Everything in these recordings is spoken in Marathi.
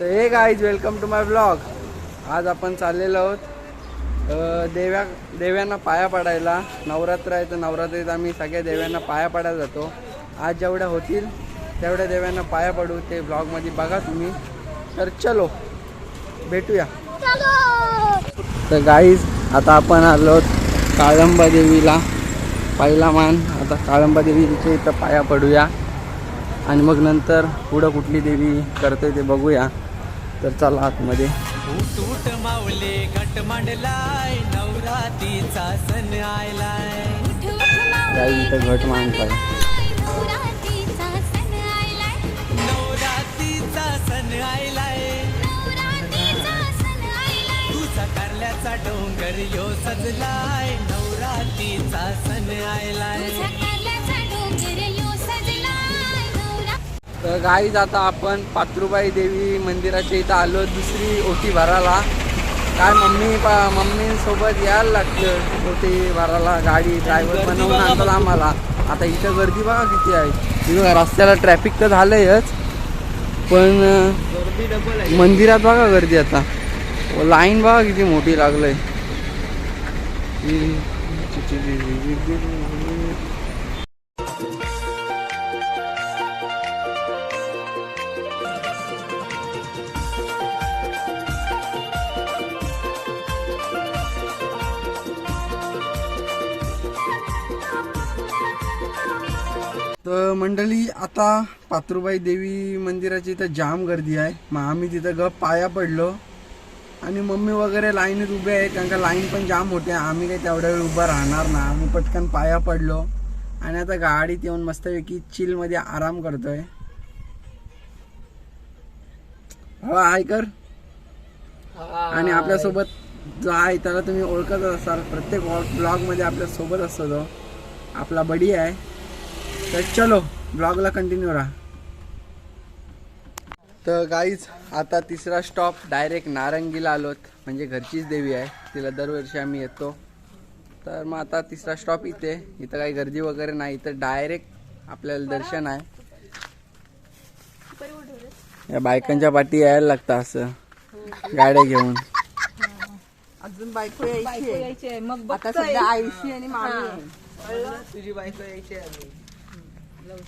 तर हे guys welcome to my blog आज आपण चाललेलो आहोत देव्या देव्यांना पाया पडायला. नवरात्र आहे तर नवरात्रीत आम्ही सगळ्या देव्यांना पाया पडायला जातो. आज जेवढ्या होतील तेवढ्या देव्यांना पाया पडू ते ब्लॉगमध्ये बघा तुम्ही. तर चलो भेटूया. तर गाईज आता आपण आलो काळंबा देवीला. पहिला मान आता काळंबा देवीच्या इथं पाया पडूया. आणि मग नंतर पुढं कुठली देवी करते ते बघूया. तर चला आतमध्ये. माऊले घट मांडलाय नवरातीचा सण आयलाय. गाई इथं घट मांडताय नवरातीचा सण आयलाय. तुझा कारल्याचा डोंगर यो सजलाय. नवरातीचा सण आयलाय. तर गाईज आता आपण पात्रुबाई देवी मंदिराच्या इथं आलो दुसरी ओटी भरायला काय मम्मी पा मम्मीसोबत यायला लागतं ओटी भरायला गाडी ड्रायव्हर बनवून आणतात आम्हाला आता इथं गर्दी बघा किती आहे रस्त्याला ट्रॅफिक तर झालंयच पण मंदिरात बघा गर्दी आता लाईन बघा किती मोठी लागलंय तर मंडळी आता पात्रुबाई देवी मंदिराची इथं जाम गर्दी आहे. मग आम्ही तिथं गप पाया पडलो. आणि मम्मी वगैरे लाईनीत उभे आहे कारण का लाईन पण जाम होते. आम्ही काही तेवढ्या वेळ उभं राहणार ना. आम्ही पटकन पाया पडलो. आणि आता गाडीत येऊन मस्तपैकी चिलमध्ये आराम करतोय. हा हाय कर. आणि आपल्यासोबत जो आहे त्याला तुम्ही ओळखत असाल. प्रत्येक ब्लॉगमध्ये आपल्यासोबत असतो तो. आपला बडी आहे. तर चलो ब्लॉगला कंटिन्यू राहा. तर गाईज आता तिसरा स्टॉप डायरेक्ट नारंगीला आलोत. म्हणजे घरचीच देवी आहे. तिला दरवर्षी आम्ही येतो. तर मग आता तिसरा स्टॉप इथे. इथं काही गर्दी वगैरे नाही. इथं डायरेक्ट आपल्याला दर्शन आहे. या बायकांच्या पाठी यायला लागतं असं. गाड्या घेऊन. अजून बायको यायची आहे. आता सध्या आयुषी आणि. तुझी बायको यायची आहे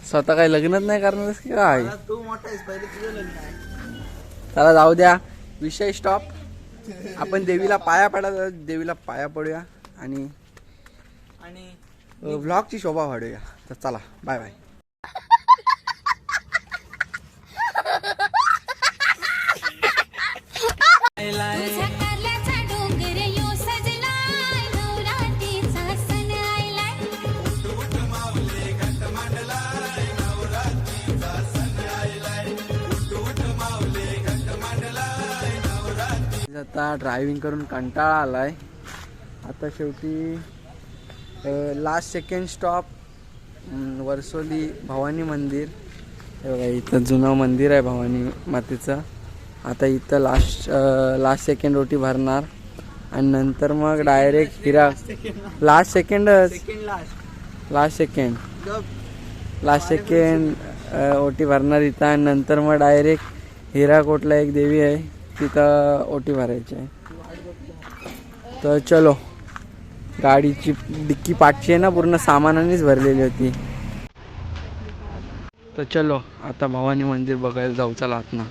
स्वतः काही लग्नच नाही करणार की काय? तू मोठा आहेस पहिले तुझं लग्न आहे. चला जाऊ द्या. विषय स्टॉप आपण देवीला पाया पडा देवीला पाया पडूया आणि आणि व्लॉगची शोभा वाढूया. तर चला बाय बाय आता ड्रायव्हिंग करून कंटाळा आलाय. आता शेवटी last second stop Varsoli Bhavani मंदिर. हे बघा इथं जुनं मंदिर आहे भवानी मातेचं. आता इथं लास्ट लास्ट सेकंड रोटी भरणार. आणि नंतर मग डायरेक्ट हिरा last सेकंडच second last last second last second ओटी भरणार इथं. आणि नंतर मग डायरेक्ट हिराकोटला एक देवी आहे. तिथं ओटी भरायची आहे. तर चलो गाडीची डिक्की पाठची आहे ना पूर्ण सामानानेच भरलेली होती. तर चलो आता भवानी मंदिर बघायला जाऊ चला आत ना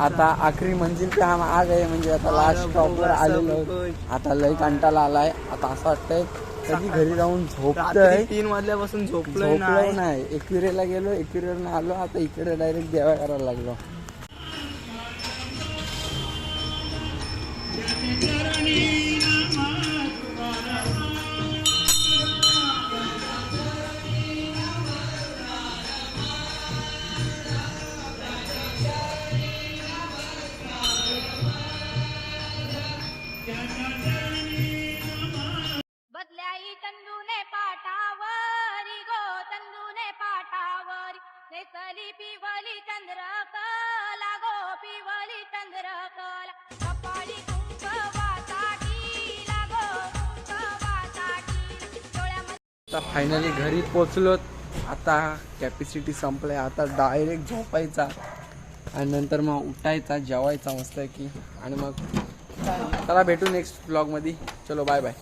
आता आखरी मंजिल पे हम आ गए म्हणजे आता लास्ट स्टॉपवर आलेलो आता लय कंटाळा आलाय. आता असं वाटतंय कधी घरी जाऊन झोपतोय. तीन वाजल्यापासून झोपलोय झोपलो नाही एकविरेला गेलो एकविरेला आलो आता इकडे डायरेक्ट देवा करायला लागलो. बदल्याई तंदुने पाठावरी गो तंदुने पाठावरी. नेसली पिवली चंद्र कला गो पिवली चंद्र कला कपाळी कुंकवासाठी आता फायनली घरी पोचलोत. आता कॅपॅसिटी संपलाय. आता डायरेक्ट झोपायचा. आणि नंतर मग उठायचा जेवायचा मस्त की आणि मग चला भेटू नेक्स्ट ब्लॉगमध्ये चलो बाय बाय